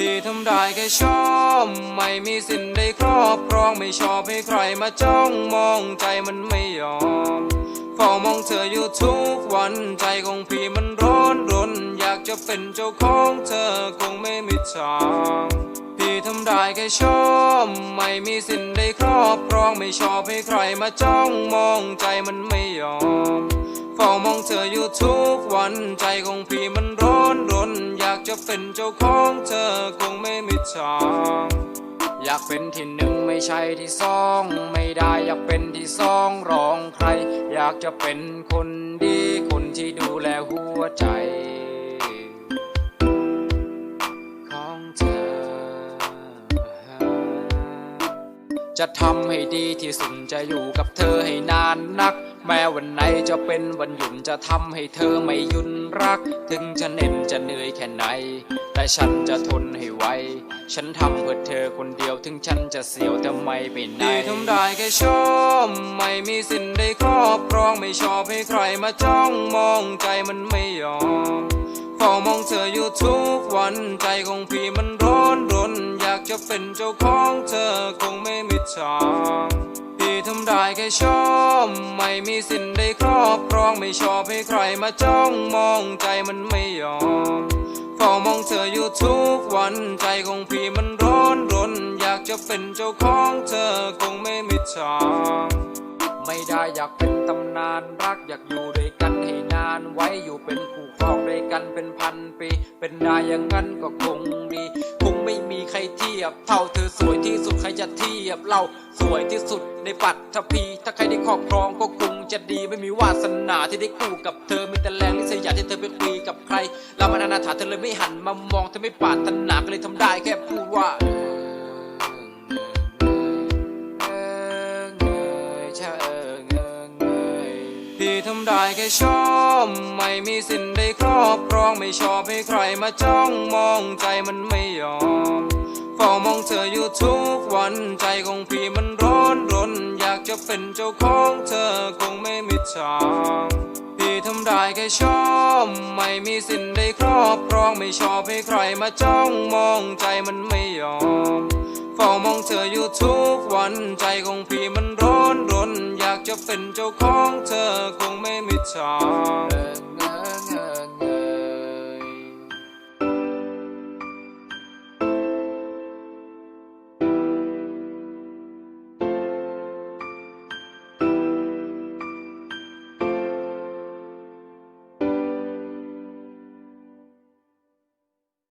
พี่ทำได้แค่ชอบ ไม่มีสิทธิ์ได้ครอบครองไม่ชอบให้ใครมาจ้องมองใจมันไม่ยอมเฝ้ามองเธออยู่ทุกวันใจของพี่มันร้อนรน อยากจะเป็นเจ้าของเธอคงไม่มีทางพี่ทำได้แค่ชอบไม่มีสิทธิ์ได้ครอบครองไม่ชอบให้ใครมาจ้องมองใจมันไม่ยอมเฝ้ามองเธออยู่ทุกวันใจของพี่มันร้อน เป็นเจ้าของเธอคงไม่มีทาง อยากเป็นที่หนึ่งไม่ใช่ที่สอง ไม่ได้อยากเป็นที่สองรองใคร อยากจะเป็นคนดี คนที่ดูแลหัวใจ ของเธอ จะทำให้ดีที่สุดจะอยู่กับเธอให้นานนัก แม้วันไหนจะเป็นวันหยุดจะทำให้เธอไม่หยุดรัก ถึงจะเหน็ดจะเหนื่อยแค่ไหน แต่ฉันจะทนให้ไหวฉันทำเพื่อเธอคนเดียวถึงฉันจะเสียวแต่ไม่ไปไหนทำได้แค่ชอบไม่มีสิทธิ์ได้ครอบครองไม่ชอบให้ใครมาจ้องมองใจมันไม่ยอมเฝ้ามองเธออยู่ทุกวันใจของพี่มันร้อนรน อยากจะเป็นเจ้าของเธอคงไม่มีทาง ทำได้แค่ชอบไม่มีสิทธิ์ได้ครอบครองไม่ชอบให้ใครมาจ้องมองใจมันไม่ยอมเฝ้ามองเธออยู่ทุกวันใจของพี่มันร้อนรน อยากจะเป็นเจ้าของเธอคงไม่มีทาง ไม่ได้อยากเป็นตำนานรักอยากอยู่ด้วยกันให้นานไว้อยู่เป็นคู่ครองด้วยกันเป็นพันปี เป็นได้อย่างนั้นก็คงดีคงไม่มีใครเทียบเท่าเธอสวยที่สุดใครจะเทียบเราสวยที่สุดในปัตถภีถ้าใครได้ครอบครองก็คงจะดีไม่มีวาสนาที่ได้คู่กับเธอมีแต่แรงลิษยาที่เธอไปคุยกับใครเรามันอนาถาเธอเลยไม่หันมามองเธอไม่ปรารถนาก็เลยทำได้แค่พูดว่า ได้แค่ชอบไม่มีสิทธิ์ได้ครอบครองไม่ชอบให้ใครมาจ้องมองใจมันไม่ยอมเฝ้ามองเธออยู่ทุกวันใจของพี่มันร้อนรน อยากจะเป็นเจ้าของเธอคงไม่มีทางพี่ทำได้แค่ชอบไม่มีสิทธิ์ได้ครอบครองไม่ชอบให้ใครมาจ้องมองใจมันไม่ยอมเฝ้ามองเธออยู่ทุกวันใจของพี่มันร้อน เป็นเจ้าของเธอคงไม่มีทาง